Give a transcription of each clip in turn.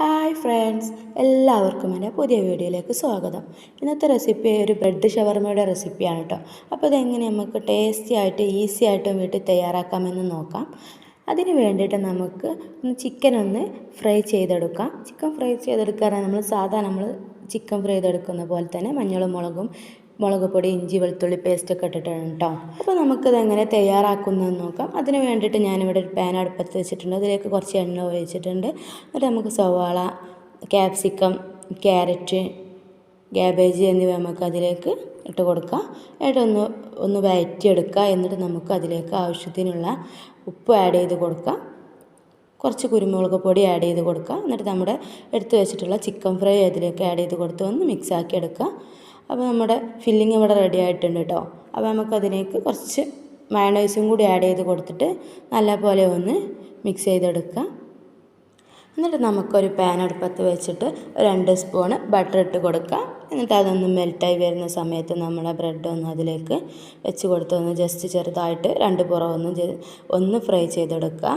Hi friends എല്ലാവർക്കും എന്റെ പുതിയ വീഡിയോയിലേക്ക് സ്വാഗതം. ഇന്നത്തെ റെസിപ്പി ഒരു ബ്രെഡ് ഷവർമയുടെ റെസിപ്പിയാണ് കേട്ടോ. അപ്പോൾ ഇതെങ്ങനെ നമുക്ക് ടേസ്റ്റി ആയിട്ട് ഈസി ആയിട്ടും വീട്ടിൽ തയ്യാറാക്കാമെന്ന് നോക്കാം. അതിന് വേണ്ടിയിട്ട് നമുക്ക് ഒന്ന് ചിക്കൻ ഒന്ന് ഫ്രൈ ചെയ്തെടുക്കാം. ചിക്കൻ ഫ്രൈ ചെയ്തെടുക്കാറാണ് നമ്മൾ സാധാരണ നമ്മൾ ചിക്കൻ ഫ്രൈ ചെയ്തെടുക്കുന്ന പോലെ തന്നെ മഞ്ഞളും മുളകും മുളക് പൊടി ഇഞ്ചി വെളുത്തുള്ളി പേസ്റ്റ് ഒക്കെ ഇട്ടിട്ടാണ് കേട്ടോ അപ്പോൾ നമുക്കിത് എങ്ങനെ തയ്യാറാക്കുന്നതെന്ന് നോക്കാം. അതിന് വേണ്ടിയിട്ട് ഞാനിവിടെ ഒരു പാൻ അടുപ്പത്ത് വെച്ചിട്ടുണ്ട്. അതിലേക്ക് കുറച്ച് എണ്ണ ഒഴിച്ചിട്ടുണ്ട്. എന്നിട്ട് നമുക്ക് സവാള ക്യാപ്സിക്കം ക്യാരറ്റ് ക്യാബേജ് എന്നിവ നമുക്ക് അതിലേക്ക് ഇട്ട് കൊടുക്കാം. എന്നിട്ട് ഒന്ന് ഒന്ന് വയറ്റിയെടുക്കുക. എന്നിട്ട് നമുക്ക് അതിലേക്ക് ആവശ്യത്തിനുള്ള ഉപ്പ് ആഡ് ചെയ്ത് കൊടുക്കാം. കുറച്ച് കുരുമുളക് പൊടി ആഡ് ചെയ്ത് കൊടുക്കുക എന്നിട്ട് നമ്മുടെ എടുത്ത് വെച്ചിട്ടുള്ള ചിക്കൻ ഫ്രൈ അതിലേക്ക് ആഡ് ചെയ്ത് കൊടുത്ത് ഒന്ന് മിക്സാക്കി എടുക്കുക അപ്പോൾ നമ്മുടെ ഫില്ലിങ് ഇവിടെ റെഡി ആയിട്ടുണ്ട് കേട്ടോ. അപ്പോൾ നമുക്ക് അതിലേക്ക് കുറച്ച് മയണൈസും കൂടി ആഡ് ചെയ്ത് കൊടുത്തിട്ട് നല്ലപോലെ ഒന്ന് മിക്സ് ചെയ്തെടുക്കുക എന്നിട്ട് നമുക്കൊരു പാൻ അടുപ്പത്ത് വെച്ചിട്ട് രണ്ട് സ്പൂണ് ബട്ടർ ഇട്ട് കൊടുക്കുക എന്നിട്ട് അതൊന്ന് മെൽറ്റായി വരുന്ന സമയത്ത് നമ്മുടെ ബ്രെഡ് ഒന്ന് അതിലേക്ക് വെച്ച് കൊടുത്ത് ഒന്ന് ജസ്റ്റ് ചെറുതായിട്ട് രണ്ട് പുറം ഒന്ന് ഒന്ന് ഫ്രൈ ചെയ്തെടുക്കുക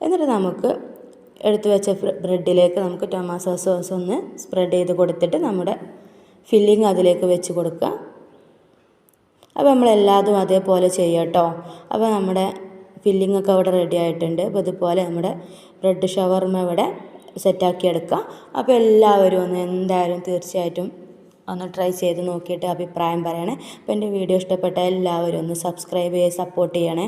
എന്നിട്ട് നമുക്ക് എടുത്തു വെച്ച ബ്രെഡിലേക്ക് നമുക്ക് ടൊമാറ്റോ സോസ് ഒന്ന് സ്പ്രെഡ് ചെയ്ത് കൊടുത്തിട്ട് നമ്മുടെ ഫില്ലിങ് അതിലേക്ക് വെച്ച് കൊടുക്കുക. അപ്പോൾ നമ്മളെല്ലാതും അതേപോലെ ചെയ്യാം കേട്ടോ അപ്പോൾ നമ്മുടെ ഫില്ലിംഗ് ഒക്കെ അവിടെ റെഡി ആയിട്ടുണ്ട്. അപ്പോൾ ഇതുപോലെ നമ്മുടെ ബ്രെഡ് ഷവർമ ഇവിടെ സെറ്റാക്കി എടുക്കാം അപ്പോൾ എല്ലാവരും ഒന്ന് എന്തായാലും തീർച്ചയായിട്ടും ഒന്ന് ട്രൈ ചെയ്ത് നോക്കിയിട്ട് അഭിപ്രായം പറയണേ. അപ്പോൾ എന്റെ വീഡിയോ ഇഷ്ടപ്പെട്ട എല്ലാവരും ഒന്ന് സബ്സ്ക്രൈബ് ചെയ്ത് സപ്പോർട്ട് ചെയ്യണേ.